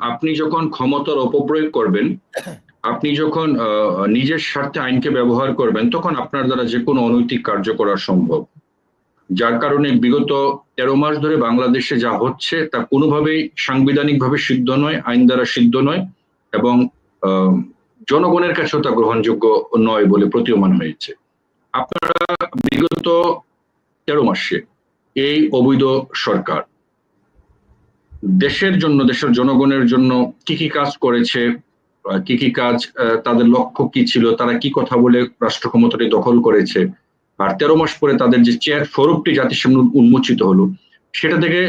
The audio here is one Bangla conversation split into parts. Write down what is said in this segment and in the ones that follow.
আপনি যখন ক্ষমতার অপপ্রয়োগ করবেন আপনি যখন নিজের স্বার্থে আইনকে ব্যবহার করবেন তখন আপনার দ্বারা যে কোনো অনৈতিক কার্য করা সম্ভব। যার কারণে বিগত তেরো মাস ধরে বাংলাদেশে যা হচ্ছে তা কোনোভাবেই সাংবিধানিকভাবে সিদ্ধ নয় আইন দ্বারা সিদ্ধ নয় এবং জনগণের কাছেও তা গ্রহণযোগ্য নয় বলে প্রতীয়মান হয়েছে। আপনারা বিগত তেরো মাসে এই অবৈধ সরকার দেশের জন্য, দেশের জনগণের জন্য কি কি কাজ করেছে কি কি কাজ তাদের লক্ষ্য কি ছিল, তারা কি কথা বলে রাষ্ট্র ক্ষমতাটি দখল করেছে, আর তেরো মাস পরে তাদের যে চেয়ার স্বরূপটি জাতির সামনে উন্মোচিত হলো, সেটা থেকে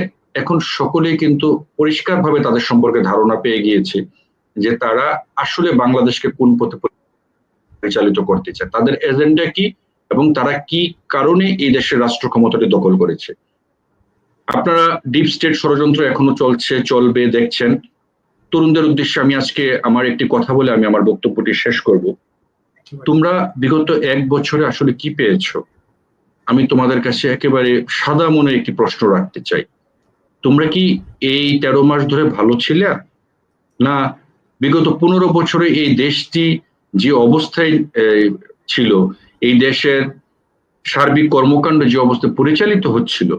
এখন সকলেই কিন্তু পরিষ্কারভাবে তাদের সম্পর্কে ধারণা পেয়ে গিয়েছে যে তারা আসলে বাংলাদেশকে কোন পথে পরিচালিত করতে চায়। তাদের এজেন্ডা কি এবং তারা কি কারণে এই দেশের রাষ্ট্র ক্ষমতাটি দখল করেছে? আপনারা ডিপ স্টেট ষড়যন্ত্র এখনও চলছে, চলবে, দেখছেন। তরুণদের উদ্দেশ্যে আমি আজকে আমার একটি কথা বলে আমি আমার বক্তব্যটি শেষ করব। তোমরা বিগত এক বছরে আসলে কি পেয়েছ? আমি তোমাদের কাছে একেবারে সাদা মনে একটি প্রশ্ন রাখতে চাই। তোমরা কি এই তেরো মাস ধরে ভালো ছিলে? না, বিগত পনেরো বছরে এই দেশটি যে অবস্থায় ছিল, এই দেশের সার্বিক কর্মকাণ্ড যে অবস্থায় পরিচালিত হচ্ছিল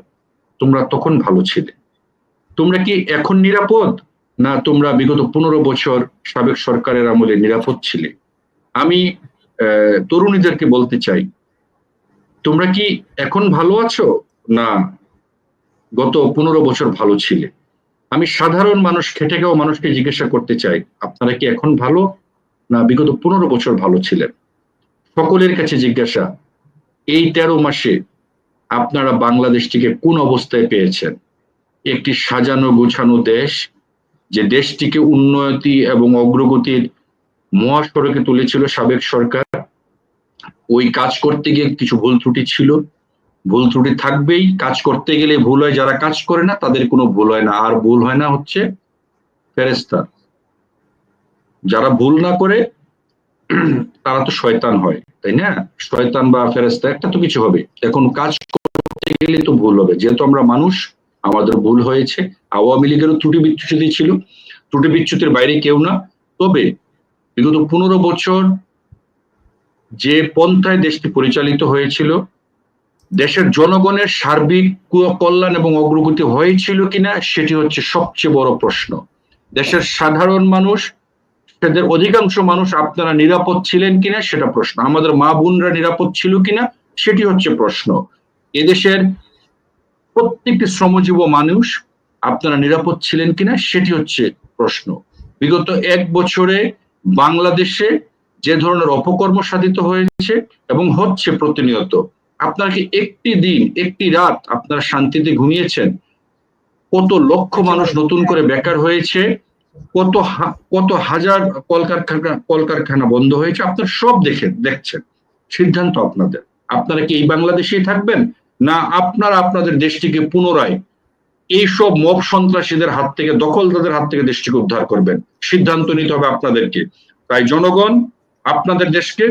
তোমরা তখন ভালো ছিলে। তোমরা কি এখন নিরাপদ? না, তোমরা বিগত পনেরো বছর সাবেক সরকারের আমলে নিরাপদ ছিলে? আমি তরুণীদেরকে বলতে চাই, তোমরা কি এখন ভালো আছো? না, গত পনেরো বছর ভালো ছিলে। আমি সাধারণ মানুষ, খেটে খাওয়া মানুষকে জিজ্ঞাসা করতে চাই, আপনারা কি এখন ভালো? না, বিগত পনেরো বছর ভালো ছিলেন। সকলের কাছে জিজ্ঞাসা, এই তেরো মাসে আপনারা বাংলাদেশটিকে কোন অবস্থায় পেয়েছেন? একটি সাজানো গোছানো দেশ, যে দেশটিকে উন্নতি এবং অগ্রগতির মহাসড়কে তুলেছিল সাবেক সরকার। ওই কাজ করতে গিয়ে কিছু ভুল ত্রুটি ছিল। ভুল ত্রুটি থাকবেই। কাজ করতে গেলে ভুল হয়, যারা কাজ করে না, তাদের কোনো ভুল হয় না। আর ভুল হয় না হচ্ছে ফেরেস্তা যারা ভুল না করে তারা তো শয়তান হয়, তাই না? শয়তান বা ফেরেস্তা একটা তো কিছু হবে। এখন কাজ করতে গেলে তো ভুল হবে। যেহেতু আমরা মানুষ, আমাদের ভুল হয়েছে। আওয়ামী লীগেরও ত্রুটি বিচ্যুতি ছিল। ত্রুটি বিচ্যুতির বাইরে কেউ না। তবে বিগত পনেরো বছর যে পন্থায় দেশটি পরিচালিত হয়েছিল, দেশের জনগণের সার্বিক কল্যাণ এবং অগ্রগতি হয়েছিল কিনা, সেটি হচ্ছে সবচেয়ে বড় প্রশ্ন। দেশের সাধারণ মানুষ তাদের অধিকাংশ মানুষ আপনারা নিরাপদ ছিলেন কিনা সেটা প্রশ্ন। আমাদের মা বোনরা নিরাপদ ছিল কিনা সেটি হচ্ছে প্রশ্ন। এদেশের প্রত্যেকটি শ্রমজীব মানুষ আপনারা নিরাপদ ছিলেন কিনা সেটি হচ্ছে প্রশ্ন। বিগত এক বছরে বাংলাদেশে যে ধরনের অপকর্ম সাধিত হয়েছে এবং হচ্ছে প্রতিনিয়ত, আপনারা কি একটি দিন, একটি রাত আপনারা শান্তিতে ঘুমিয়েছেন? কত লক্ষ মানুষ নতুন করে বেকার হয়েছে কত কত হাজার কলকারখানা কলকারখানা বন্ধ হয়েছে, আপনারা সব দেখে, দেখছেন। সিদ্ধান্ত আপনাদের। আপনারা কি এই বাংলাদেশেই থাকবেন? না আপনারা আপনাদের দেশটিকে পুনরায় এইসব মব সন্ত্রাসীদের হাত থেকে, দখলদারদের হাত থেকে দেশটিকে উদ্ধার করবেন। সিদ্ধান্ত নিতে হবে আপনাদেরকে। তাই জনগণ, আপনাদের দেশকে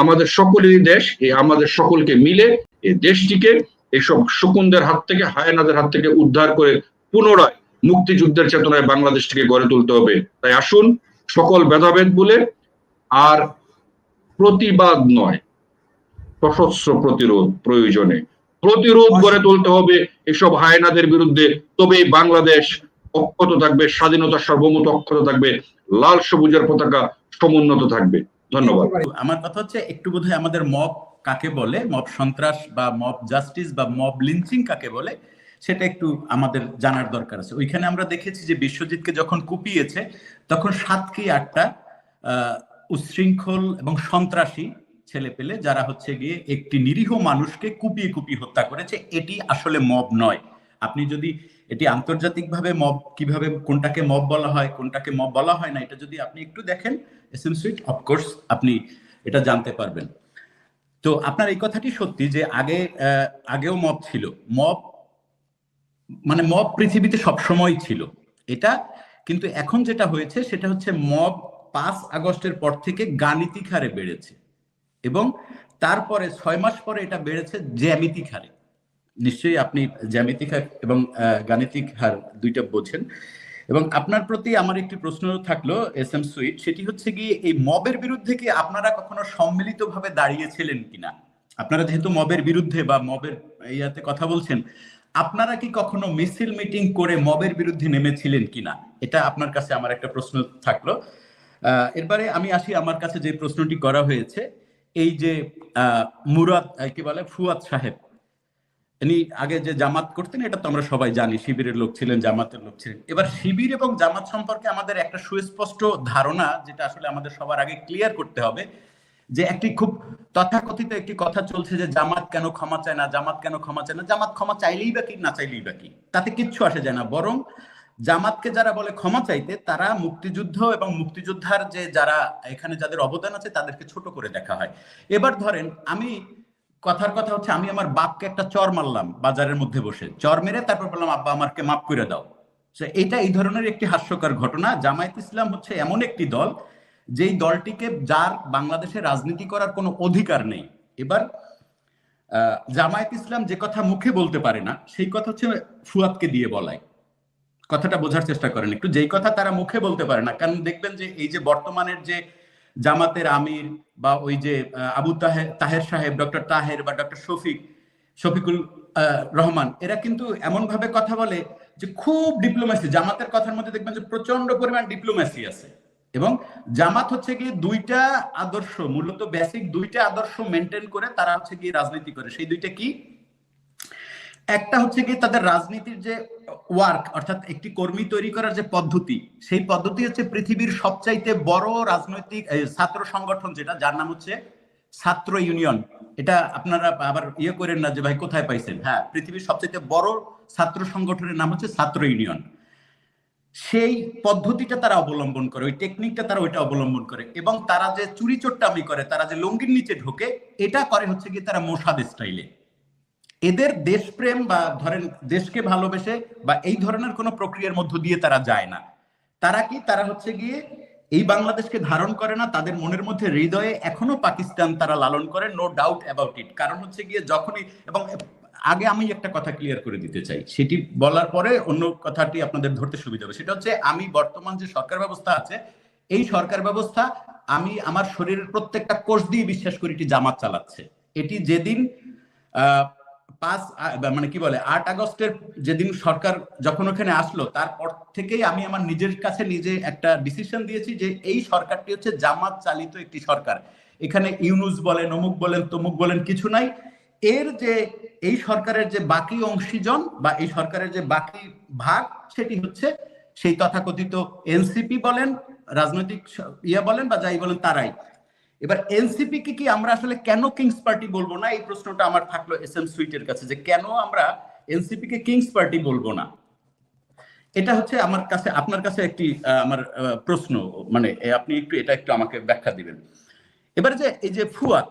আমাদের সকলেরই দেশ, এই আমাদের সকলকে মিলে এই দেশটিকে, এইসব শকুনদের হাত থেকে, হায়নাদের হাত থেকে উদ্ধার করে পুনরায় মুক্তিযুদ্ধের চেতনায় বাংলাদেশটিকে গড়ে তুলতে হবে। তাই আসুন, সকল ভেদাভেদ বলে আর প্রতিবাদ নয়, সশস্ত্র প্রতিরোধ প্রয়োজনে। প্রতিরোধ গড়ে তুলতে হবে এসব হায়নাদের বিরুদ্ধে। তবেই বাংলাদেশ অক্ষত থাকবে, স্বাধীনতা সর্বমত অক্ষত থাকবে, লাল সবুজের পতাকা সমুন্নত থাকবে। ধন্যবাদ। আমার কথা হচ্ছে, একটু বোধহয় আমাদের মব কাকে বলে? মব সন্ত্রাস বা মব জাস্টিস বা মব লিঞ্চিং কাকে বলে? সেটা একটু আমাদের জানার দরকার আছে। ওইখানে আমরা দেখেছি যে বিশ্বজিৎকে যখন কুপিয়েছে, তখন সাত কি আটটা উচ্ছৃঙ্খল এবং সন্ত্রাসী ছেলে পেলে, যারা হচ্ছে গিয়ে একটি নিরীহ মানুষকে কুপিয়ে কুপিয়ে হত্যা করেছে, এটি আসলে মব নয়। আপনি যদি এটি আন্তর্জাতিকভাবে মব, কীভাবে কোনটাকে মব বলা হয়, কোনটাকে মব বলা হয় না, এটা যদি আপনি একটু দেখেন অফকোর্স আপনি এটা জানতে পারবেন। তো আপনার এই কথাটি সত্যি যে আগে আগেও মব ছিল। মব মানে মব পৃথিবীতে সবসময় ছিল। এটা কিন্তু এখন যেটা হয়েছে, সেটা হচ্ছে মব পাঁচ আগস্টের পর থেকে গাণিতিক হারে বেড়েছে এবং তারপরে ছয় মাস পরে এটা বেড়েছে জ্যামিতিক হারে। নিশ্চয়ই আপনি জ্যামিতিক হার এবং গাণিতিক হার দুইটা বোঝেন। এবং আপনার প্রতি আমার একটি প্রশ্ন থাকল এস এম সুইট, সেটি হচ্ছে গিয়ে এই মবের বিরুদ্ধে কি আপনারা কখনো সম্মিলিতভাবে দাঁড়িয়েছিলেন কিনা? আপনারা যেহেতু মবের বিরুদ্ধে বা মবের ইয়াতে কথা বলছেন আপনারা কি কখনো মিছিল মিটিং করে মবের বিরুদ্ধে নেমেছিলেন কিনা? এটা আপনার কাছে আমার একটা প্রশ্ন থাকল। এরপরে আমি আসি আমার কাছে যে প্রশ্নটি করা হয়েছে। এই যে মুরাদ কি বলে, ফুয়াদ সাহেব, ইনি আগে যে জামাত করতেন, এটা তো আমরা সবাই জানি, শিবিরের লোক ছিলেন, জামাতের লোক ছিলেন। এবার শিবির এবং জামাত সম্পর্কে আমাদের একটা সুস্পষ্ট ধারণা, যেটা আসলে আমাদের সবার আগে ক্লিয়ার করতে হবে, যে একটি খুব তথাকথিত একটি কথা চলছে যে জামাত কেন ক্ষমা চায় না, জামাত কেন ক্ষমা চায় না, জামাত ক্ষমা চাইলেই বা কি, না চাইলেই বা কি? তাতে কিচ্ছু আসে যায় না। বরং জামাতকে যারা বলে ক্ষমা চাইতে, তারা মুক্তিযুদ্ধ এবং মুক্তিযোদ্ধার যে যারা এখানে যাদের অবদান আছে, তাদেরকে ছোট করে দেখা হয়। এবার ধরেন, আমি কথার কথা হচ্ছে, আমি আমার বাপকে একটা চর মারলাম বাজারের মধ্যে বসে। চর মেরে তারপর বললাম, আব্বা আমাকে মাফ করে দাও। এটা এই ধরনের একটি হাস্যকর ঘটনা। জামায়াত ইসলাম হচ্ছে এমন একটি দল যেই দলটিকে যার বাংলাদেশে রাজনীতি করার কোনো অধিকার নেই। এবার জামায়াত ইসলাম যে কথা মুখে বলতে পারে না, সেই কথা হচ্ছে ফুয়াদকে দিয়ে বলায়। কথাটা বোঝার চেষ্টা করেন একটু। যেই কথা তারা মুখে বলতে পারে না, কারণ দেখবেন যে এই যে বর্তমানের যে জামাতের আমির বা ওই যে আবু তাহের তাহের সাহেব, ডক্টর তাহের বা ডক্টর শফিক, শফিকুল রহমান, এরা কিন্তু এমন ভাবে কথা বলে যে খুব ডিপ্লোমেসি, জামাতের কথার মধ্যে দেখবেন যে প্রচণ্ড পরিমাণ ডিপ্লোমেসি আছে। এবং জামাত হচ্ছে কি দুইটা আদর্শ, মূলত বেসিক দুইটা আদর্শ মেনটেন করে তারা হচ্ছে কি রাজনীতি করে। সেই দুইটা কি? একটা হচ্ছে কি তাদের রাজনীতির যে ওয়ার্ক অর্থাৎ একটি কর্মী তৈরি করার যে পদ্ধতি, সেই পদ্ধতি হচ্ছে পৃথিবীর সবচাইতে বড় রাজনৈতিক ছাত্র সংগঠন যেটা, যার নাম হচ্ছে ছাত্র ইউনিয়ন। এটা আপনারা আবার ইয়ে করেন না যে ভাই কোথায় পাইছেন? হ্যাঁ পৃথিবীর সবচাইতে বড় ছাত্র সংগঠনের নাম হচ্ছে ছাত্র ইউনিয়ন। সেই পদ্ধতিটা তারা অবলম্বন করে, ওই টেকনিকটা তারা ওইটা অবলম্বন করে এবং তারা যে চুরি চোট্টামি করে, তারা যে লঙ্গির নিচে ঢোকে, এটা করে হচ্ছে কি তারা মোসাদ স্টাইলে। এদের দেশপ্রেম বা ধরেন দেশকে ভালোবেসে বা এই ধরনের কোনো প্রক্রিয়ার মধ্য দিয়ে তারা যায় না। তারা কি, তারা হচ্ছে গিয়ে এই বাংলাদেশকে ধারণ করে না, তাদের মনের মধ্যে হৃদয়ে এখনও পাকিস্তান তারা লালন করে নো ডাউট অ্যাবাউট ইট কারণ হচ্ছে গিয়ে যখনই এবং আগে আমি একটা কথা ক্লিয়ার করে দিতে চাই। সেটি বলার পরে অন্য কথাটি আপনাদের ধরতে সুবিধা হবে। সেটা হচ্ছে আমি বর্তমান যে সরকার ব্যবস্থা আছে, এই সরকার ব্যবস্থা আমি আমার শরীরের প্রত্যেকটা কোষ দিয়ে বিশ্বাস করি এটি জামাত চালাচ্ছে। এটি যেদিন পাঁচ মানে কি বলে, আট আগস্টের যেদিন সরকার যখন ওখানে আসলো, তারপর থেকেই আমি আমার নিজের কাছে নিজে একটা ডিসিশন দিয়েছি যে এই সরকারটি হচ্ছে জামাত চালিত একটি সরকার। এখানে ইউনুস বলেন, অমুক বলেন, তমুক বলেন, কিছু নাই। এর যে এই সরকারের যে বাকি অংশীজন বা এই সরকারের যে বাকি ভাগ, সেটি হচ্ছে সেই তথাকথিত এনসিপি বলেন, রাজনৈতিক ইয়া বলেন বা যাই বলেন তারাই। এবার এনসিপি কে কি আমরা আসলে কেন কিংস পার্টি বলব না? এই প্রশ্নটা আমার থাকল এস এম সুইটের কাছে যে কেন আমরা এনসিপি কে কিংস পার্টি বলব না? এটা হচ্ছে আমার কাছে, আপনার কাছে একটি আমার প্রশ্ন। মানে আপনি একটু, এটা একটু আমাকে ব্যাখ্যা দিবেন। এবারে যে, এই যে ফুয়াদ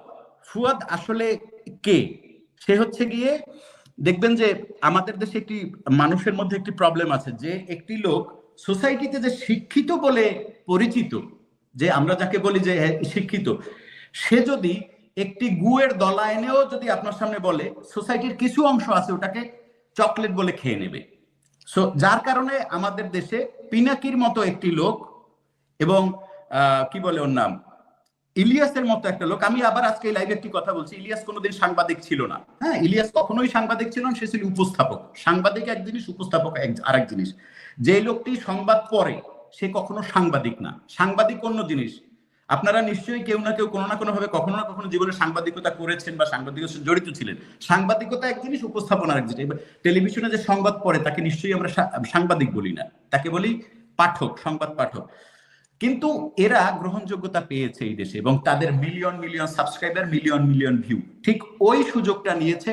ফুয়াদ আসলে কে? সে হচ্ছে গিয়ে দেখবেন যে আমাদের দেশে একটি মানুষের মধ্যে একটি প্রবলেম আছে যে একটি লোক সোসাইটিতে যে শিক্ষিত বলে পরিচিত যে আমরা যাকে বলি যে হ্যাঁ, শিক্ষিত সে যদি একটি গুয়ের দলা এনেও যদি আপনার সামনে বলে সোসাইটির কিছু অংশ আছে ওটাকে চকলেট বলে খেয়ে নেবে। সো যার কারণে আমাদের দেশে পিনাকির মতো একটি লোক এবং কি বলে ওর নাম? ইলিয়াসের মতো একটা লোক। আমি আবার আজকে লাইভে একটি কথা বলছি। ইলিয়াস কোনোদিন সাংবাদিক ছিল না। হ্যাঁ ইলিয়াস কখনোই সাংবাদিক ছিল না, সে ছিল উপস্থাপক। সাংবাদিক এক জিনিস, উপস্থাপক এক- আরেক জিনিস। যে লোকটি সংবাদ পড়ে, সে কখনো সাংবাদিক না। সাংবাদিক অন্য জিনিস। আপনারা নিশ্চয়ই কেউ না কেউ কোনো না কোনো ভাবে কখনো না কখনো জীবনে সাংবাদিকতা করেছেন বা সাংবাদিকতার জড়িত ছিলেন। সাংবাদিকতা এক জিনিস, উপস্থাপনা এক জিনিস। টেলিভিশনে যে সংবাদ পড়ে, তাকে নিশ্চয়ই আমরা সাংবাদিক বলি না। তাকে বলি পাঠক, সংবাদ পাঠক। কিন্তু এরা গ্রহণযোগ্যতা পেয়েছে এই দেশে এবং তাদের million million subscriber million million view ঠিক ওই সুযোগটা নিয়েছে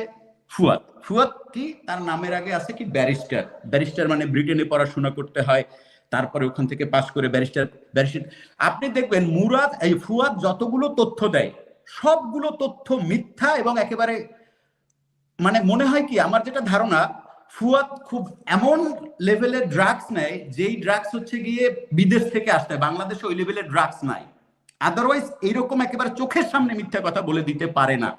ফুয়াদ। ফুয়াদ কি? তার নামের আগে আছে কি? ব্যারিস্টার। ব্যারিস্টার মানে ব্রিটেনে পড়াশোনা করতে হয়, তারপরে ওখান থেকে পাশ করে ব্যারিস্টার ব্যারিস্টার। আপনি দেখবেন মুরাদ, এই ফুয়াদ যতগুলো তথ্য দেয়, সবগুলো তথ্য মিথ্যা এবং একেবারে মানে মনে হয় কি? আমার যেটা ধারণা ফুয়াদ খুব এমন লেভেলের ড্রাগস নেয়, যেই ড্রাগস হচ্ছে গিয়ে বিদেশ থেকে আসতে। বাংলাদেশে ওই লেভেলের ড্রাগস নাই। আদারওয়াইজ এইরকম একেবারে চোখের সামনে মিথ্যা কথা বলে দিতে পারে না।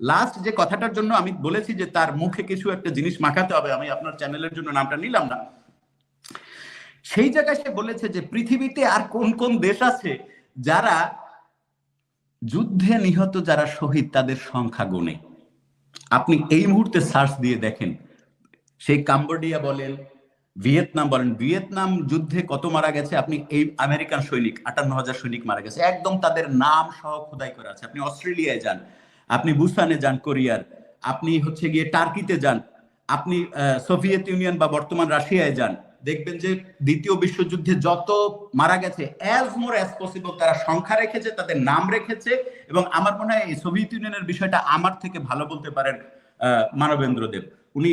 লাস্ট যে কথাটার জন্য আমি বলেছি যে তার মুখে কিছু একটা জিনিস মাখাতে হবে, আমি আপনার চ্যানেলের জন্য নামটা নিলাম না। সেই জায়গায় সে বলেছে যে পৃথিবীতে আর কোন কোন দেশ আছে যারা যুদ্ধে নিহত যারা শহীদ, তাদের সংখ্যা গুণে। আপনি এই মুহূর্তে সার্চ দিয়ে দেখেন। সেই কাম্বোডিয়া বলেন, ভিয়েতনাম বলেন, ভিয়েতনাম যুদ্ধে কত মারা গেছে? আপনি এই আমেরিকান সৈনিক আটান্ন হাজার সৈনিক মারা গেছে। একদম তাদের নাম সহ খোদাই করা আছে। আপনি অস্ট্রেলিয়ায় যান, আপনি বুসানে যান কোরিয়ার, আপনি হচ্ছে গিয়ে টার্কিতে যান, আপনি সোভিয়েত ইউনিয়ন বা বর্তমান রাশিয়ায় যান, দেখবেন যে দ্বিতীয় বিশ্বযুদ্ধে যত মারা গেছে অ্যাজ মোর অ্যাজ পসিবল তারা সংখ্যা রেখেছে, তাদের নাম রেখেছে এবং আমার মনে হয় এই সোভিয়েত ইউনিয়নের বিষয়টা আমার থেকে ভালো বলতে পারেন মানবেন্দ্র দেব। উনি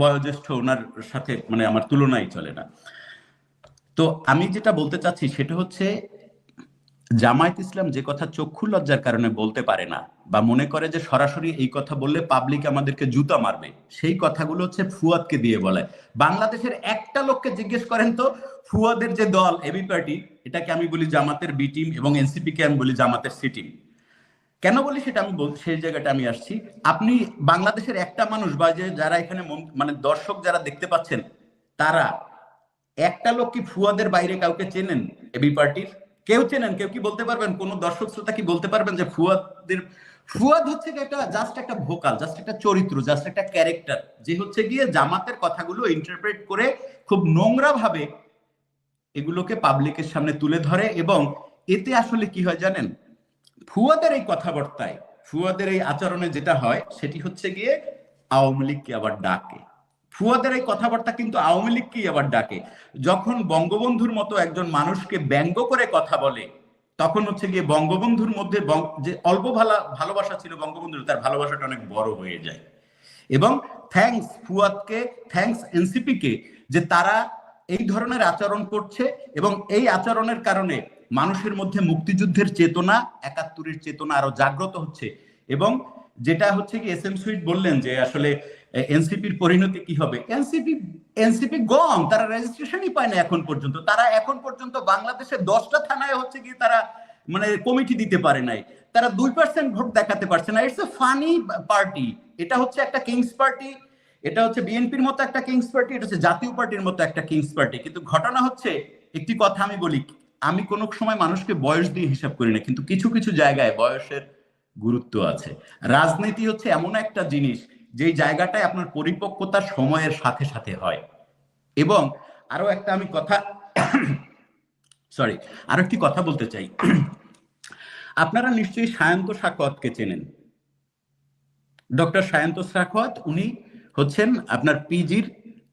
বয়োজ্যেষ্ঠ ওনার সাথে মানে আমার তুলনাই চলে না। তো আমি যেটা বলতে চাচ্ছি সেটা হচ্ছে, জামায়াত ইসলাম যে কথা চক্ষু লজ্জার কারণে বলতে পারে না বা মনে করে যে সরাসরি এই কথা বললে পাবলিক আমাদেরকে জুতা মারবে, সেই কথাগুলো হচ্ছে ফুয়াদকে দিয়ে বলে। বাংলাদেশের একটা লোককে জিজ্ঞেস করেন তো, ফুয়াদের যে দল, এবি পার্টি, এটাকে আমি বলি জামাতের বি টিম এবং এনসিপি কে আমি বলি জামাতের সি টিম। কেন বলি সেটা আমি বল- সেই জায়গাটা আমি আসছি। আপনি বাংলাদেশের একটা মানুষ বা যে যারা এখানে মন- দর্শক যারা দেখতে পাচ্ছেন, তারা একটা লোক কি ফুয়াদের বাইরে কাউকে চেনেন? এবি পার্টির? কেউ চেনেন? কেউ কি বলতে পারবেন? কোন দর্শক শ্রোতা কি বলতে পারবেন যে ফুয়াদের ফুয়াদ হচ্ছে একটা জাস্ট একটা ভোকাল জাস্ট একটা চরিত্র জাস্ট একটা ক্যারেক্টার যে হচ্ছে গিয়ে জামাতের কথাগুলো ইন্টারপ্রেট করে খুব নোংরা ভাবে এগুলোকে পাবলিকের সামনে তুলে ধরে এবং এতে আসলে কি হয় জানেন? ফুয়াদের এই কথাবার্তায়, ফুয়াদের এই আচরণে যেটা হয়, সেটি হচ্ছে গিয়ে আওয়ামী লীগকে আবার ডাকে। ফুয়াদের এই কথাবার্তা কিন্তু আওয়ামী লীগকেই আবার ডাকে। যখন বঙ্গবন্ধুর মতো একজন মানুষকে ব্যঙ্গ করে কথা বলে, তখন হচ্ছে গিয়ে বঙ্গবন্ধুর মধ্যে যে অল্প ভালা, ভালোবাসা ছিল বঙ্গবন্ধুর, তার ভালোবাসাটা অনেক বড় হয়ে যায়। এবং থ্যাঙ্কস ফুয়াদকে থ্যাঙ্কস এনসিপি কে যে তারা এই ধরনের আচরণ করছে এবং এই আচরণের কারণে মানুষের মধ্যে মুক্তিযুদ্ধের চেতনা, একাত্তরের চেতনা আরও জাগ্রত হচ্ছে। এবং যেটা হচ্ছে কি, এস এম সুইট বললেন যে আসলে এনসিপির পরিণতি কি হবে? এনসিপি এনসিপি গম, তারা রেজিস্ট্রেশনই পায় না এখন পর্যন্ত। তারা এখন পর্যন্ত বাংলাদেশের দশটা থানায় হচ্ছে কি তারা মানে কমিটি দিতে পারে নাই। তারা দুই পার্সেন্ট ভোট দেখাতে পারছে না। ইটস এ ফানি পার্টি এটা হচ্ছে একটা কিংস পার্টি এটা হচ্ছে বিএনপির মতো একটা কিংস পার্টি এটা হচ্ছে জাতীয় পার্টির মতো একটা কিংস পার্টি কিন্তু ঘটনা হচ্ছে, একটি কথা আমি বলি আমি কোনো সময় মানুষকে বয়স দিয়ে হিসাব করি না, কিন্তু কিছু কিছু জায়গায় বয়সের গুরুত্ব আছে। রাজনীতি হচ্ছে এমন একটা জিনিস, যেই জায়গাটায় আপনার পরিপক্কতা সময়ের সাথে সাথে হয়। এবং আরও একটা আমি কথা সরি আরও একটি কথা বলতে চাই। আপনারা নিশ্চয়ই সায়ন্ত সাকতকে চেনেন। ডক্টর সায়ন্ত সাকওয়াত, উনি হচ্ছেন আপনার পিজির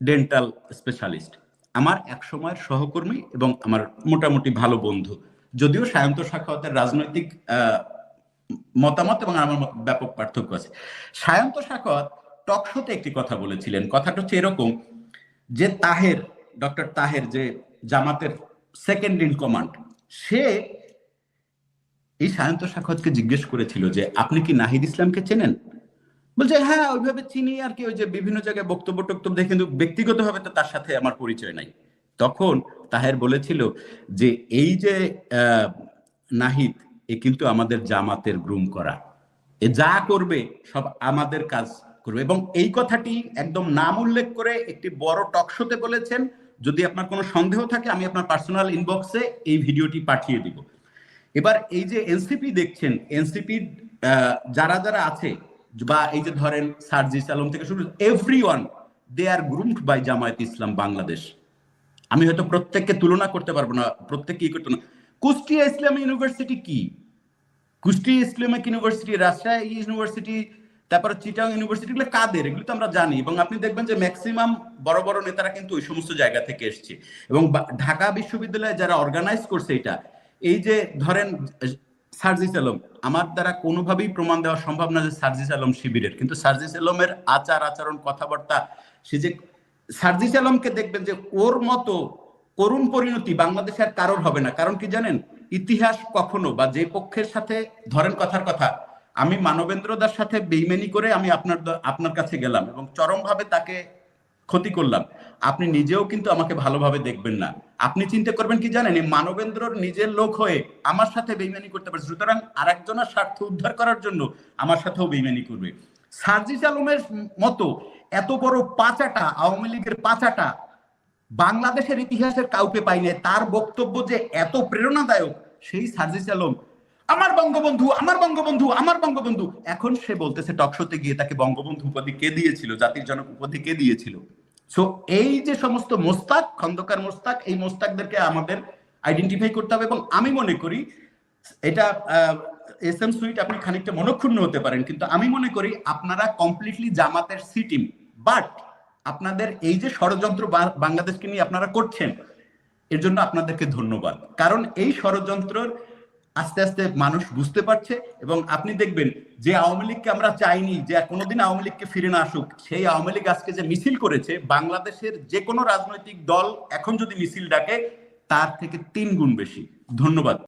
ডেন্টাল স্পেশালিস্ট আমার এক সময়ের সহকর্মী এবং আমার মোটামুটি ভালো বন্ধু। যদিও সায়ন্ত সাখাওয়াতের রাজনৈতিক মতামত এবং আমার ব্যাপক পার্থক্য আছে। সায়ন্ত সাখাওয়াত টকশোতে একটি কথা বলেছিলেন। কথাটা হচ্ছে এরকম যে তাহের, ডক্টর তাহের যে জামাতের সেকেন্ড ইন কমান্ড সে এই সায়ন্ত সাখাওয়াতকে জিজ্ঞেস করেছিল যে, আপনি কি নাহিদ ইসলামকে চেনেন? বলছে হ্যাঁ ওইভাবে চিনি আর কি, ওই যে বিভিন্ন জায়গায় বক্তব্য টক্তব্য দেখে কিন্তু ব্যক্তিগতভাবে তো তার সাথে আমার পরিচয় নাই। তখন তাহের বলেছিল যে, এই যে নাহিদ, এ কিন্তু আমাদের জামাতের গ্রুম করা। এ যা করবে, সব আমাদের কাজ করবে। এবং এই কথাটি একদম নাম উল্লেখ করে একটি বড় টকশোতে বলেছেন। যদি আপনার কোনো সন্দেহ থাকে, আমি আপনার পার্সোনাল ইনবক্সে এই ভিডিওটি পাঠিয়ে দিব। এবার এই যে এনসিপি দেখছেন এনসিপি যারা যারা আছে বা এই যে ধরেন সার্জিস আলম থেকে শুরু everyone they are groomed by Jamaat Islam Bangladesh. আমি হয়তো প্রত্যেককে তুলনা করতে পারব না, প্রত্যেককে ই করতে না। কুষ্টিয়া ইসলাম ইউনিভার্সিটি কি? Kushtia Islamic university, Rajshahi university, তারপরে চিটাং ইউনিভার্সিটি গুলো কাদের? এগুলো তো আমরা জানি। এবং আপনি দেখবেন যে ম্যাক্সিমাম বড় বড় নেতারা কিন্তু ওই সমস্ত জায়গা থেকে এসছে। এবং ঢাকা বিশ্ববিদ্যালয়ে যারা অর্গানাইজ করছে এটা, এই যে ধরেন সার্জিস আলম, আমার দ্বারা কোনোভাবেই প্রমাণ দেওয়া সম্ভব না যে সার্জিস আলম শিবিরের। কিন্তু সার্জিস আলমের আচার, আচরণ, কথাবার্তা, সে যে সার্জিস আলমকে দেখবেন যে ওর মতো করুণ পরিণতি বাংলাদেশে আর কারোর হবে না। কারণ কি জানেন? ইতিহাস কখনো বা যে পক্ষের সাথে, ধরেন কথার কথা, আমি মানবেন্দ্র দার সাথে বেইমেনি করে আমি আপনার আপনার কাছে গেলাম এবং চরমভাবে তাকে ক্ষতি করলাম। আপনি নিজেও কিন্তু আমাকে ভালোভাবে দেখবেন না। আপনি চিন্তা করবেন কি জানেন? এই মানবেন্দ্রর নিজের লোক হয়ে আমার সাথে বেইমানি করতে পারে। সুতরাং আরেকজনের স্বার্থ উদ্ধার করার জন্য আমার সাথেও বেইমানি করবে। সার্জিস আলমের মতো এত বড় পাঁচাটা, আওয়ামী লীগের পাঁচাটা বাংলাদেশের ইতিহাসের কাউকে পাই নাই। তার বক্তব্য যে এত প্রেরণাদায়ক, সেই সার্জিস আলম। আমার বঙ্গবন্ধু আমার বঙ্গবন্ধু আমার বঙ্গবন্ধু। এখন সে বলতেছে টকশোতে গিয়ে তাকে বঙ্গবন্ধু উপাধি কে দিয়েছিল? জাতির জনক উপাধি কে দিয়েছিল? সো এই যে সমস্ত মোস্তাক, খন্দকার মোস্তাক, এই মোস্তাকদেরকে আমাদের আইডেন্টিফাই করতে হবে এবং আমি মনে করি এটা এস এম সুইট আপনি খানিকটা মনক্ষুণ্ণ হতে পারেন, কিন্তু আমি মনে করি আপনারা কমপ্লিটলি জামাতের সি টিম বাট আপনাদের এই যে ষড়যন্ত্র বাংলাদেশকে নিয়ে আপনারা করছেন, এর জন্য আপনাদেরকে ধন্যবাদ। কারণ এই ষড়যন্ত্রের আস্তে আস্তে মানুষ বুঝতে পারছে এবং আপনি দেখবেন যে আওয়ামী লীগকে আমরা চাইনি যে কোনোদিন আওয়ামী লীগকে ফিরে না আসুক, সেই আওয়ামী লীগ আজকে যে মিছিল করেছে, বাংলাদেশের যে কোনো রাজনৈতিক দল এখন যদি মিছিল ডাকে, তার থেকে তিন গুণ বেশি। ধন্যবাদ।